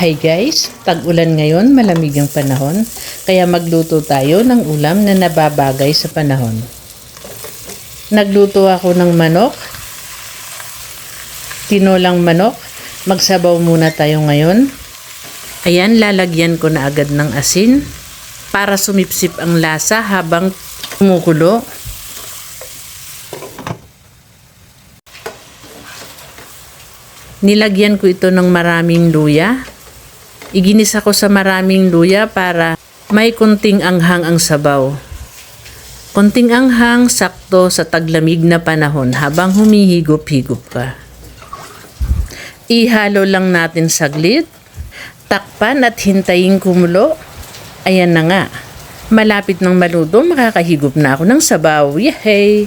Hi guys, tag-ulan ngayon, malamig ang panahon, kaya magluto tayo ng ulam na nababagay sa panahon. Nagluto ako ng manok, tinolang manok, magsabaw muna tayo ngayon. Ayan, lalagyan ko na agad ng asin para sumipsip ang lasa habang kumukulo. Nilagyan ko ito ng maraming luya. Iginisa ko sa maraming luya para may kunting anghang ang sabaw. Kunting anghang sakto sa taglamig na panahon habang humihigop-higop ka. Ihalo lang natin saglit. Takpan at hintayin kumulo. Ayan na nga. Malapit ng maluto, makakahigop na ako ng sabaw. Yehey!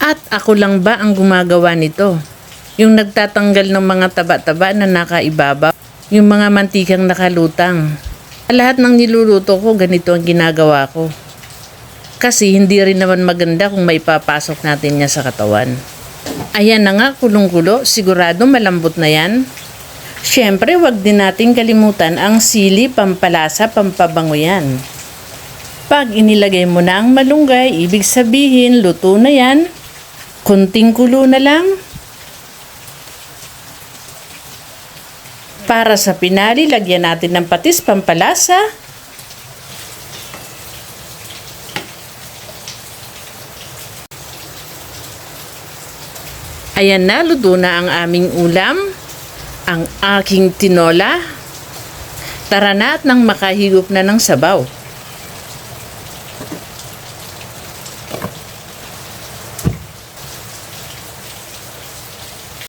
At ako lang ba ang gumagawa nito? Yung nagtatanggal ng mga taba-taba na nakaibabaw, yung mga mantikang nakalutang. Lahat ng niluluto ko, ganito ang ginagawa ko. Kasi hindi rin naman maganda kung maipapasok natin niya sa katawan. Ayan na nga, kulong-kulo. Sigurado malambot na yan. Siyempre, wag din natin kalimutan ang sili, pampalasa, pampabango yan. Pag inilagay mo na ang malunggay, ibig sabihin, luto na yan. Kunting kulo na lang. Para sa pinali, lagyan natin ng patis pampalasa. Ayan na, luto na ang aming ulam, ang aking tinola. Tara na at nang makahigop na ng sabaw.